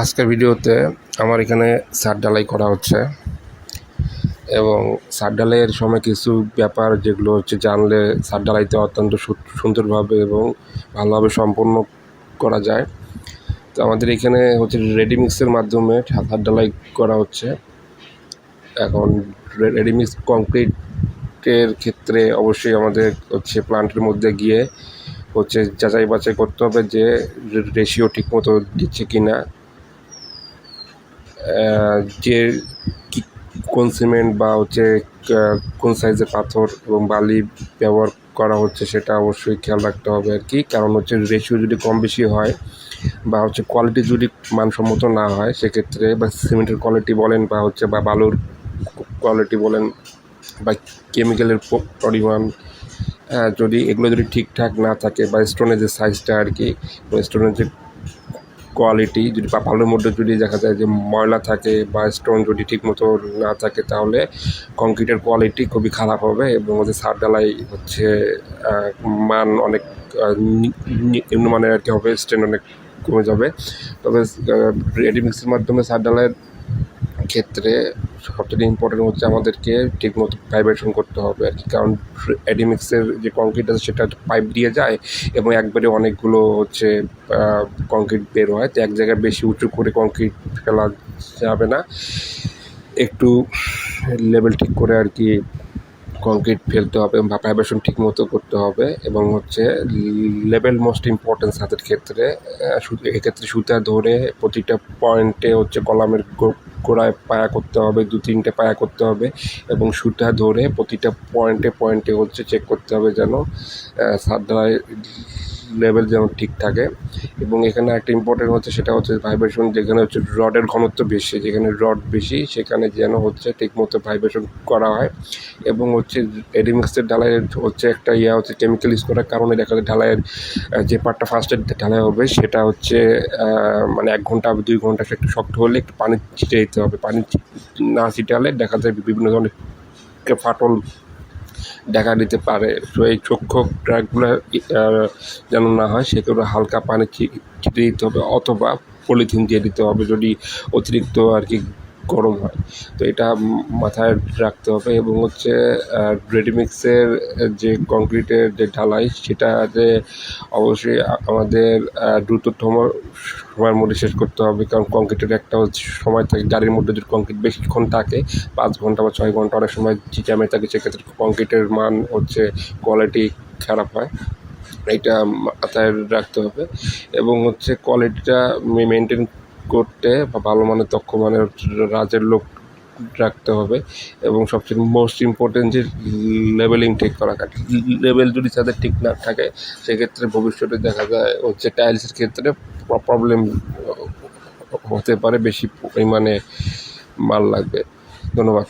আজকের ভিডিওতে আমার এখানে ছাদ ঢালাই করা হচ্ছে। এবং ছাদ ঢালাইয়ের সময় কিছু ব্যাপার যেগুলো হচ্ছে জানলে ছাদ ঢালাইতে অত্যন্ত সুন্দরভাবে এবং ভালোভাবে সম্পন্ন করা যায়। তো আমাদের এখানে হচ্ছে রেডিমিক্সের মাধ্যমে ছাদ ঢালাই করা হচ্ছে। এখন রেডিমিক্স কংক্রিটের ক্ষেত্রে অবশ্যই আমাদের হচ্ছে প্লান্টের মধ্যে গিয়ে হচ্ছে যাচাই বাছাই করতে হবে যে রেশিও ঠিকমতো দিচ্ছে কি না যে কোন সিমেন্ট বা হচ্ছে কোন সাইজের পাথর এবং বালি ব্যবহার করা হচ্ছে সেটা অবশ্যই খেয়াল রাখতে হবে আর কি। কারণ হচ্ছে রেশিও যদি কম বেশি হয় বা হচ্ছে কোয়ালিটি যদি মানসম্মত না হয়, সেক্ষেত্রে বা সিমেন্টের কোয়ালিটি বলেন বা হচ্ছে বা বালুর কোয়ালিটি বলেন বা কেমিক্যালের পরিমাণ যদি এগুলো যদি ঠিকঠাক না থাকে বা স্টোনের যে সাইজটা আর কি স্টোনের যে কোয়ালিটি যদি পাপালের মধ্যে যদি দেখা যায় যে ময়লা থাকে বা স্টোন যদি ঠিকমতো না থাকে, তাহলে কংক্রিটের কোয়ালিটি খুবই খারাপ হবে এবং ওদের সার ডালাই হচ্ছে মান অনেক নিম্নমানের আর কি হবে স্ট্যান্ড অনেক কমে যাবে। তবে রেডিমিক্সের মাধ্যমে সার ডালাইয়ের ক্ষেত্রে সবথেকে ইম্পর্টেন্ট হচ্ছে আমাদেরকে ঠিকমতো ভাইব্রেশন করতে হবে আর কি। কারণ অ্যাডিমিক্সের যে কংক্রিট আছে, সেটা পাইপ দিয়ে যায় এবং একবারে অনেকগুলো হচ্ছে কংক্রিট বের হয়। তো এক জায়গায় বেশি উঁচু করে কংক্রিট ফেলা যাবে না। একটু লেভেল ঠিক করে আর কি কংক্রিট ফেলতে হবে বা ভাইব্রেশন ঠিক মতো করতে হবে এবং হচ্ছে লেভেল মোস্ট ইম্পর্টেন্স হাতের ক্ষেত্রে এক্ষেত্রে সুতা ধরে প্রতিটা পয়েন্টে হচ্ছে কলামের গোড়ায় পায়া করতে হবে, দু তিনটে পায়া করতে হবে এবং সুতা ধরে প্রতিটা পয়েন্টে পয়েন্টে হচ্ছে চেক করতে হবে যেন সাদায় লেভেল যেন ঠিক থাকে। এবং এখানে একটা ইম্পর্টেন্ট হচ্ছে, সেটা হচ্ছে ভাইব্রেশন যেখানে হচ্ছে রডের ঘনত্ব বেশি, যেখানে রড বেশি, সেখানে যেন হচ্ছে ঠিকমতো ভাইব্রেশন করা হয়। এবং হচ্ছে এডিমিক্সের ঢালাইয়ের হচ্ছে একটা ইয়া হচ্ছে কেমিক্যাল ইউজ করার কারণে দেখা যায় ঢালাইয়ের যে পার্টটা ফার্স্টে ঢালাই হবে, সেটা হচ্ছে মানে এক ঘণ্টা দুই ঘণ্টা একটু শক্ত হলে একটু পানি ছিটে দিতে হবে। পানি না ছিটালে দেখা যায় বিভিন্ন ধরনের ফাটল দেখা দিতে পারে। তো এই চক্ষু ট্র্যাকগুলো যেন না হয়, সেগুলো হালকা পানি ছিটে দিতে হবে অথবা পলিথিন দিয়ে দিতে হবে যদি অতিরিক্ত আর কি গরম হয়। তো এটা মাথায় রাখতে হবে এবং হচ্ছে রেডিমিক্সের যে কংক্রিটের যে ঢালাই সেটা যে অবশ্যই আমাদের দ্রুততম সময়ের মধ্যে শেষ করতে হবে। কারণ কংক্রিটের একটা হচ্ছে সময় থাকে, গাড়ির মধ্যে যদি কংক্রিট বেশিক্ষণ থাকে, পাঁচ ঘণ্টা বা ছয় ঘণ্টা অনেক সময় জ্যামে থাকে, সেক্ষেত্রে কংক্রিটের মান হচ্ছে কোয়ালিটি খারাপ হয়। এটা মাথায় রাখতে হবে। এবং হচ্ছে কোয়ালিটিটা মেনটেন করতে বা ভালো মানের, দক্ষ মানের রাজের লোক রাখতে হবে এবং সবচেয়ে মোস্ট ইম্পর্টেন্ট যে লেভেলিং ঠিক করা লেভেল যদি তাদের ঠিক না থাকে, সেক্ষেত্রে ভবিষ্যতে দেখা যায় হচ্ছে টাইলসের ক্ষেত্রে প্রবলেম হতে পারে, বেশি পরিমাণে মাল লাগবে। ধন্যবাদ।